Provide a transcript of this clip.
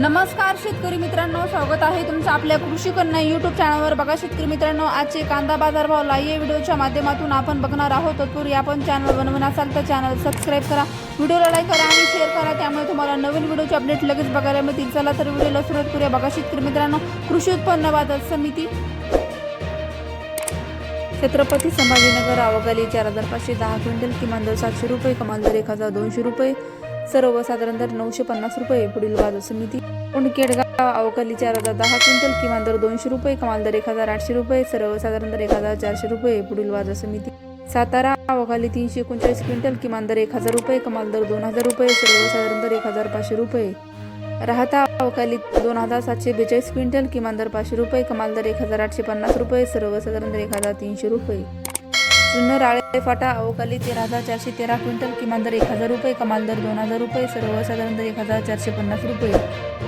नमस्कार शेतकरी मित्रांनो. स्वागत आहे तुमचं आपल्या कृषी कन्या युट्यूब चॅनलवर बघा शेतकरी मित्रांनो आजचे कांदा बाजार भाव लाईव्ह व्हिडिओच्या माध्यमातून आपण बघणार आहोत. तत्पूर्वी आपण चॅनल बनवून असाल तर चॅनल सबस्क्राईब करा. व्हिडिओला लाईक करा आणि शेअर करा. त्यामुळे तुम्हाला नवीन व्हिडिओचे अपडेट लगेच बघायला मिळतील. चला तर व्हिडिओला सुरुवात करूया. बघा शेतकरी मित्रांनो कृषी उत्पन्न बाजार समिती छत्रपती संभाजीनगर आवगाली चार हजार पाचशे दहा क्विंटल किमान दर सातशे रुपये कमाल दर एक हजार दोनशे रुपये. सर्वसाधारण दर नऊशे पन्नास रुपये पुढील बाजार समिती. उंडकेडगाव अवकाली चार हजार दहा क्विंटल किमान दर दोनशे रुपये कमाल दर एक हजार आठशे रुपये सर्वसाधारण दर एक हजार चारशे रुपये पुढील बाजार समिती. सातारा अवकाली तीनशे एकोणचाळीस क्विंटल किमान दर एक हजार रुपये कमाल दर दोन हजार रुपये सर्वसाधारण दर एक हजार पाचशे रुपये. राहता अवकाली दोन हजार सातशे बेचाळीस क्विंटल किमान दर पाचशे रुपये कमाल दर एक हजार आठशे पन्नास रुपये सर्वसाधारण दर एक हजार तीनशे रुपये. जुन्नर फाटा अवकाली तेरा हजार चारशे तेरा क्विंटल किमान दर एक हजार रुपये कमाल दर दोन हजार रुपये सर्वसाधारण दर एक हजार चारशे पन्नास रुपये.